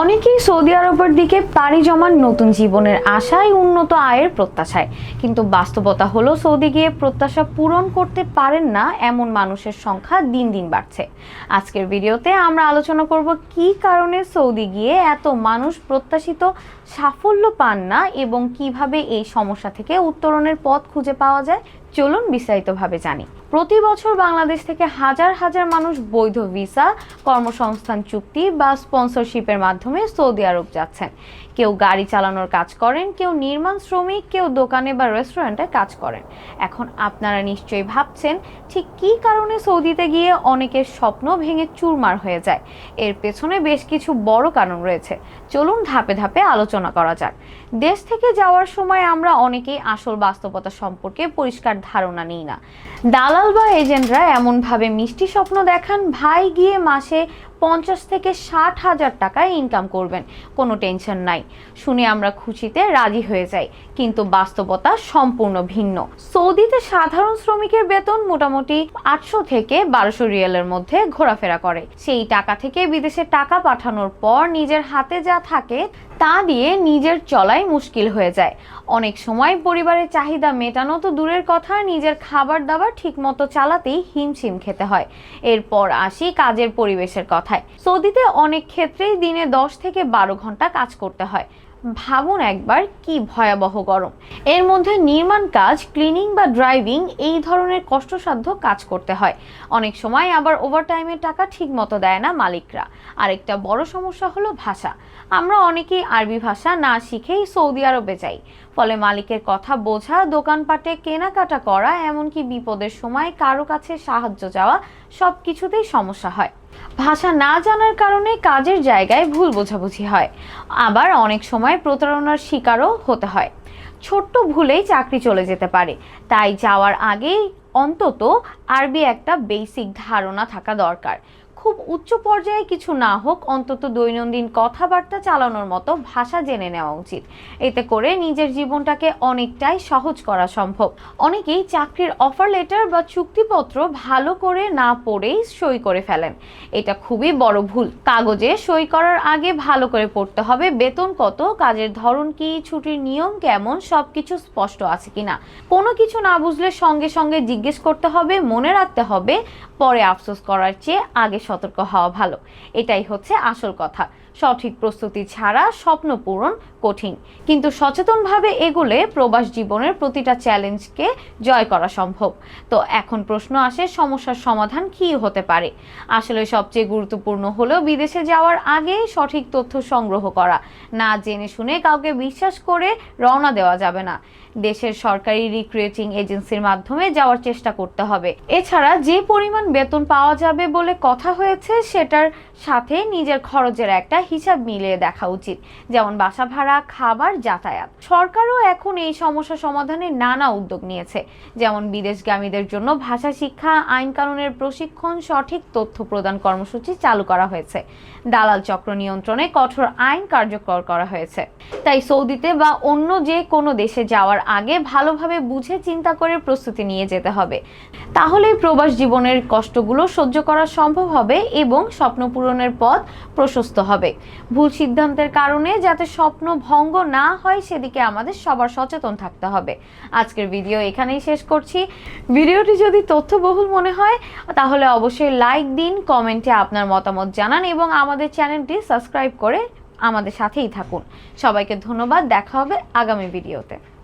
অনেকেই সৌদি আরবের দিকে পাড়ি জমান নতুন জীবনের আশায় উন্নত আয়ের প্রত্যাশায়। কিন্তু বাস্তবতা হলো, সৌদি গিয়ে প্রত্যাশা পূরণ করতে পারেন না এমন মানুষের সংখ্যা দিন দিন বাড়ছে। আজকের ভিডিওতে আমরা আলোচনা করব কি কারণে সৌদি গিয়ে এত মানুষ প্রত্যাশিত সাফল্য পান না এবং কীভাবে এই সমস্যা থেকে উত্তরণের পথ খুঁজে পাওয়া যায় চলুন বিস্তারিতভাবে জানি। প্রতি বছর বাংলাদেশ থেকে হাজার হাজার মানুষ বৈধ ভিসা, কর্মসংস্থান চুক্তি বা স্পন্সরশিপের মাধ্যমে সৌদি আরব যাচ্ছেন। কেউ গাড়ি চালানোর কাজ করেন, কেউ নির্মাণ শ্রমিক, কেউ দোকানে বা রেস্টুরেন্টে কাজ করেন। এখন আপনারা নিশ্চয়ই ভাবছেন, ঠিক কী কারণে সৌদিতে গিয়ে অনেকের স্বপ্ন ভেঙে চুরমার হয়ে যায়? এর পেছনে বেশ কিছু বড় কারণ রয়েছে। চলুন ধাপে ধাপে আলোচনা করা যাক। দেশ থেকে যাওয়ার সময় আমরা অনেকেই আসল বাস্তবতা সম্পর্কে পরিষ্কার ধারণা নেই না। দালাল বা এজেন্টরা এমনভাবে মিষ্টি স্বপ্ন দেখান ভাই গিয়ে মাসে পঞ্চাশ থেকে ষাট হাজার টাকায় ইনকাম করবেন। কোনো টেনশন নাই। শুনে আমরা খুশিতে রাজি হয়ে যাই। কিন্তু বাস্তবতা সম্পূর্ণ ভিন্ন। সৌদিতে সাধারণ শ্রমিকের বেতন মোটামুটি আটশো থেকে বারোশো রিয়ালের মধ্যে ঘোরাফেরা করে। সেই টাকা থেকে বিদেশে টাকা পাঠানোর পর নিজের হাতে যা থাকে তা দিয়ে নিজের চলাই মুশকিল হয়ে যায়। অনেক সময় পরিবারের চাহিদা মেটানো তো দূরের কথা, নিজের খাবার দাবার ঠিকমতো চালাতেই হিমশিম খেতে হয়। এরপর আসি কাজের পরিবেশের কথায় সৌদিতে অনেক ক্ষেত্রেই দিনে দশ থেকে বারো ঘণ্টা কাজ করতে হয়। ভাবুন একবার কি ভয়াবহ গরম। এর মধ্যে নির্মাণ কাজ ক্লিনিং বা ড্রাইভিং এই ধরনের কষ্টসাধ্য কাজ করতে হয়। অনেক সময় আবার ওভারটাইমের টাকা ঠিক মতো দেয় না মালিকরা। আরেকটা বড় সমস্যা হলো ভাষা। আমরা অনেকেই আরবি ভাষা না শিখেই সৌদি আরবে যাই। ফলে মালিকের কথা বোঝা, দোকানপাটে কেনাকাটা করা, এমনকি বিপদের সময় কারও কাছে সাহায্য চাওয়া সব কিছুতেই সমস্যা হয়। ভাষা না জানার কারণে কাজের জায়গায় ভুল বোঝাবুঝি হয়। আবার অনেক সময় প্রতারণার শিকারও হতে হয়। ছোট্ট ভুলেই চাকরি চলে যেতে পারে। তাই যাওয়ার আগেই অন্তত আরবি একটা বেসিক ধারণা থাকা দরকার। খুব উচ্চ পর্যায়ে কিছু না হোক, অন্তত দৈনন্দিন কথাবার্তা চালানোর মতো ভাষা জেনে নেওয়া উচিত। এতে করে নিজের জীবনটাকে অনেকটাই সহজ করা সম্ভব। অনেকেই চাকরির অফার লেটার বা চুক্তিপত্র ভালো করে না পড়েই সই করে ফেলেন। এটা খুবই বড় ভুল। কাগজে সই করার আগে ভালো করে পড়তে হবে, বেতন কত, কাজের ধরন কি, ছুটির নিয়ম কেমন সব কিছু স্পষ্ট আছে কিনা। কোনো কিছু না বুঝলে সঙ্গে সঙ্গে জিজ্ঞেস করতে হবে, মনে রাখতে হবে, পরে আফসোস করার চেয়ে আগে সতর্ক হওয়া ভালো। এটাই হচ্ছে আসল কথা। সঠিক প্রস্তুতি ছাড়া স্বপ্ন পূরণ কঠিন। কিন্তু সচেতনভাবে এগোলে প্রবাস জীবনের প্রতিটা চ্যালেঞ্জকে জয় করা সম্ভব। তো এখন প্রশ্ন আসে, সমস্যার সমাধান কী হতে পারে? আসলে সবচেয়ে গুরুত্বপূর্ণ হলো বিদেশে যাওয়ার আগে সঠিক তথ্য সংগ্রহ করা। না জেনে শুনে কাউকে বিশ্বাস করে রওনা দেওয়া যাবে না। দেশের সরকারি রিক্রুয়েটিং এজেন্সির মাধ্যমে যাওয়ার চেষ্টা করতে হবে। এছাড়া যে পরিমাণ বেতন পাওয়া যাবে বলে কথা হয়েছে, সেটার সাথে নিজের খরচের একটা হিসাব মিলিয়ে দেখা উচিত। যেমন বাসা ভাড়া, খাবার, যাতায়াত। সরকারও এখন এই সমস্যা সমাধানে নানা উদ্যোগ নিয়েছে। যেমন বিদেশগামীদের জন্য ভাষা শিক্ষা, আইন কানুনের প্রশিক্ষণ, সঠিক তথ্য প্রদান কর্মসূচি চালু করা হয়েছে। দালাল চক্র নিয়ন্ত্রণে কঠোর আইন কার্যকর করা হয়েছে। তাই সৌদিতে বা অন্য যে কোনো দেশে যাওয়ার আগে ভালোভাবে বুঝে চিন্তা করে প্রস্তুতি নিয়ে যেতে হবে। তাহলেই প্রবাস জীবনের কষ্টগুলো সহ্য করা সম্ভব হবে এবং স্বপ্ন পূরণের পথ প্রশস্ত হবে। ভুল সিদ্ধান্তের কারণে যাতে স্বপ্ন ভঙ্গ না হয়, সেদিকে আমাদের সবার সচেতন থাকতে হবে। আজকের ভিডিও এখানেই শেষ করছি। ভিডিওটি যদি তথ্যবহুল মনে হয়, তাহলে অবশ্যই লাইক দিন, কমেন্টে আপনার মতামত জানান এবং আমাদের চ্যানেলটি সাবস্ক্রাইব করে আমাদের সাথেই থাকুন। সবাইকে ধন্যবাদ, দেখা হবে আগামী ভিডিওতে।